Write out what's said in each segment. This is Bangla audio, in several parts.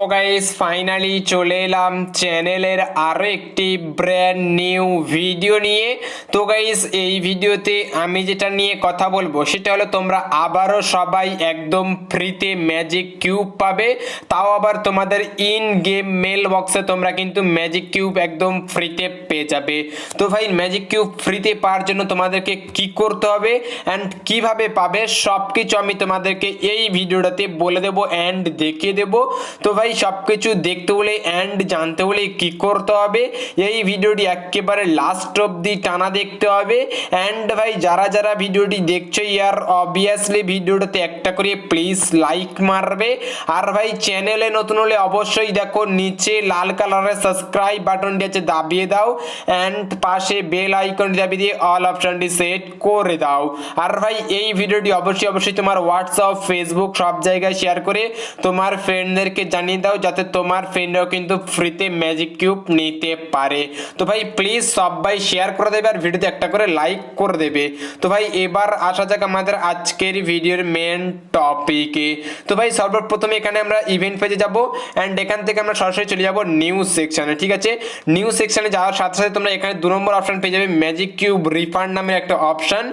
গাইস ফাইনালি চলে এলাম চ্যানেলের আরও একটি ব্র্যান্ড নিউ ভিডিও নিয়ে। তো গাইস এই ভিডিওতে আমি যেটা নিয়ে কথা বলব, সেটা হলো তোমরা আবারও সবাই একদম ফ্রিতে ম্যাজিক কিউব পাবে। তাও আবার তোমাদের ইন গেম মেল বক্সে তোমরা কিন্তু ম্যাজিক কিউব একদম ফ্রিতে পেয়ে যাবে। তো ভাই ম্যাজিক কিউব ফ্রিতে পাওয়ার জন্য তোমাদেরকে কি করতে হবে অ্যান্ড কীভাবে পাবে সব কিছু আমি তোমাদেরকে এই ভিডিওটাতে বলে দেবো অ্যান্ড দেখিয়ে দেবো। তো ভাই সব কিছু দেখতে হলে অ্যান্ড জানতে হলে কি করতে হবে? এই ভিডিওটি একেবারে লাস্ট অবধি টানা দেখতে হবে। অ্যান্ড ভাই, যারা যারা ভিডিওটি দেখছ ইয়ার অবভিয়াসলি ভিডিওটাতে একটা করে প্লিজ লাইক মারবে। আর ভাই চ্যানেলে নতুন হলে অবশ্যই দেখো, নিচে লাল কালারের সাবস্ক্রাইব বাটনটি আছে, দাবিয়ে দাও। অ্যান্ড পাশে বেল আইকনটি দাবিয়ে দিয়ে অল অপশনটি সেট করে দাও। আর ভাই, এই ভিডিওটি অবশ্যই অবশ্যই তোমার হোয়াটসঅ্যাপ ফেসবুক সব জায়গায় শেয়ার করে তোমার ফ্রেন্ডদেরকে জানিয়ে দাও যাতে তোমার ফ্রেন্ডরাও কিন্তু ফ্রিতে ম্যাজিক কিউব নিতে পারে। তো ভাই প্লিজ সবাই শেয়ার করে দেবে আর ভিডিওতে একটা করে লাইক করে দেবে। তো ভাই, এবার আসা যাক আমাদের আজকের ভিডিওর মেন টপিকে তো ভাই, সর্বপ্রথমে এখানে আমরা ইভেন্ট পেজে যাব অ্যান্ড এখান থেকে আমরা সরাসরি চলে যাব নিউজ সেকশনে ঠিক আছে? নিউজ সেকশনে যাওয়ার সাথে সাথে তোমরা এখানে দু নম্বর অপশন পেয়ে যাবে ম্যাজিক কিউব রিফান্ড নামের একটা অপশন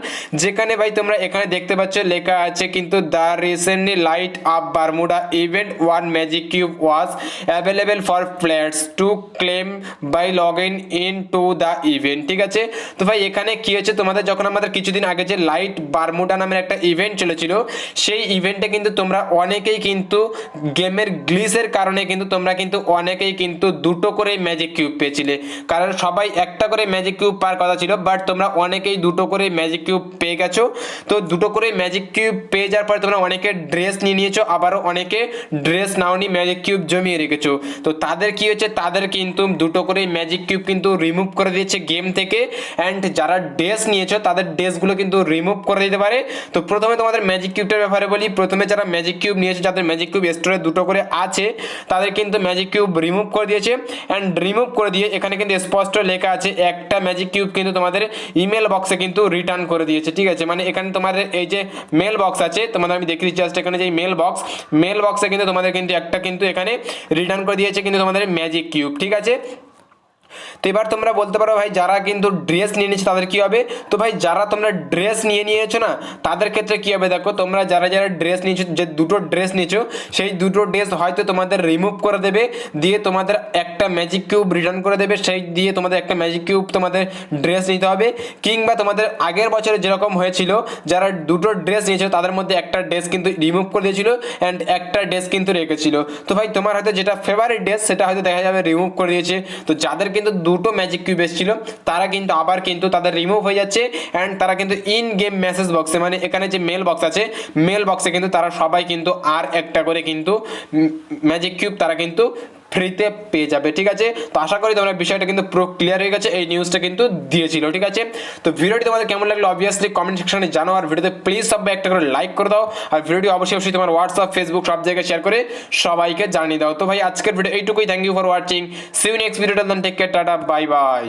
যেখানে ভাই, তোমরা এখানে দেখতে পাচ্ছ লেখা আছে কিন্তু the recently light up Bermuda event one magic cube was available for players to claim by log in in to the event ঠিক আছে? তো ভাই, এখানে কি হচ্ছে তোমাদের যখন আমাদের কিছুদিন আগে যে লাইট বারমুডা নামের একটা ইভেন্ট চলেছিল, সেই ইভেন্টে কিন্তু তোমরা অনেকেই কিন্তু গেমের গ্লিসের কারণে কিন্তু তোমরা কিন্তু অনেকেই কিন্তু দুটো করে ম্যাজিক কিউব পেয়েছিলে। কারণ সবাই একটা করে ম্যাজিক কিউব পাওয়ার কথা ছিল বাট তোমরা অনেকেই দুটো করে ম্যাজিক কিউব পেয়ে গেছো। তো দুটো করে ম্যাজিক কিউব পেয়ে যাওয়ার পরে তোমরা অনেকে ড্রেস নিয়ে নিয়েছো, আবারও অনেকে ড্রেস নাও নি ম্যাজিক কিউব জমিয়ে রেখেছো। তো তাদের কি হচ্ছে তাদের কিন্তু দুটো করে ম্যাজিক কিউব কিন্তু রিমুভ করে দিয়েছে গেম থেকে। অ্যান্ড যারা ড্রেস নিয়েছো, তাদের ড্রেসগুলো কিন্তু রিমুভ করে দিতে পারে। তো প্রথমে তোমাদের ম্যাজিক কিউবটার ব্যাপারে বলি। প্রথমে যারা ম্যাজিক কিউব নিয়েছে, যাদের ম্যাজিক কিউব স্টোরে দুটো করে আছে, তাদের কিন্তু ম্যাজিক কিউব রিমুভ করে দিয়েছে। অ্যান্ড রিমুভ করে দিয়ে এখানে কিন্তু স্পষ্ট লেখা আছে, একটা ম্যাজিক কিউব কিন্তু তোমাদের ইমেল বক্সে কিন্তু রিটার্ন করে দিয়েছে। ঠিক আছে? মানে এখানে তোমাদের এই যে মেল বক্স আছে, তোমাদের আমি দিচ্ছি জাস্ট এখানে যে মেল বক্স মেল বক্সে কিন্তু তোমাদের কিন্তু একটা কিন্তু এখানে রিটার্ন করে দিয়েছে কিন্তু তোমাদের ম্যাজিক কিউব ঠিক আছে? তো এবার তোমরা বলতে পারো, ভাই, যারা কিন্তু ড্রেস নিয়ে নিয়েছো তাদের কি হবে? তো ভাই, যারা তোমরা ড্রেস নিয়ে নিয়েছো না, তাদের ক্ষেত্রে কি হবে দেখো, তোমরা যারা যারা ড্রেস নিয়েছো, যে দুটো ড্রেস নিয়েছো, সেই দুটো ড্রেস হয়তো তোমাদের রিমুভ করে দেবে, দিয়ে তোমাদের একটা ম্যাজিক কিউব রিটার্ন করে দেবে, সেই দিয়ে তোমাদের একটা ম্যাজিক কিউব তোমাদের ড্রেস নিতে হবে, কিংবা তোমাদের আগের বছরে যেরকম হয়েছিল, যারা দুটো ড্রেস নিয়েছিল, তাদের মধ্যে একটা ড্রেস কিন্তু রিমুভ করে দিয়েছিল অ্যান্ড একটা ড্রেস কিন্তু রেখেছিল। তো ভাই, তোমার হয়তো যেটা ফেভারিট ড্রেস সেটা হয়তো দেখা যাবে রিমুভ করে দিয়েছে। তো যাদের কিন্তু দুটো ম্যাজিক কিউব এসেছিল। তারা কিন্তু আবার কিন্তু তাদের রিমুভ হয়ে যাচ্ছে অ্যান্ড তারা কিন্তু ইন গেম মেসেজ বক্সে মানে এখানে যে মেল বক্স আছে মেল বক্সে কিন্তু তারা সবাই কিন্তু আর একটা করে কিন্তু ম্যাজিক কিউব তারা কিন্তু ফ্রিতে পেয়ে যাবে, ঠিক আছে? তো আশা করি তোমরা বিষয়টা কিন্তু পুরো ক্লিয়ার হয়ে গেছে, এই নিউজটা কিন্তু দিয়েছিল, ঠিক আছে? তো ভিডিওটি তোমাদের কেমন লাগল? অবভিয়াসলি কমেন্ট সেকশনে জানো আর ভিডিওতে প্লিজ সবাই একটা করে লাইক করে দাও, আর ভিডিওটি অবশ্যই অবশ্যই তোমার হোয়াটসঅ্যাপ ফেসবুক সব জায়গায় শেয়ার করে সবাইকে জানিয়ে দাও। তো ভাই, আজকের ভিডিও এইটুকুই thank you for watching see you next ভিডিওটা then take care tata bye bye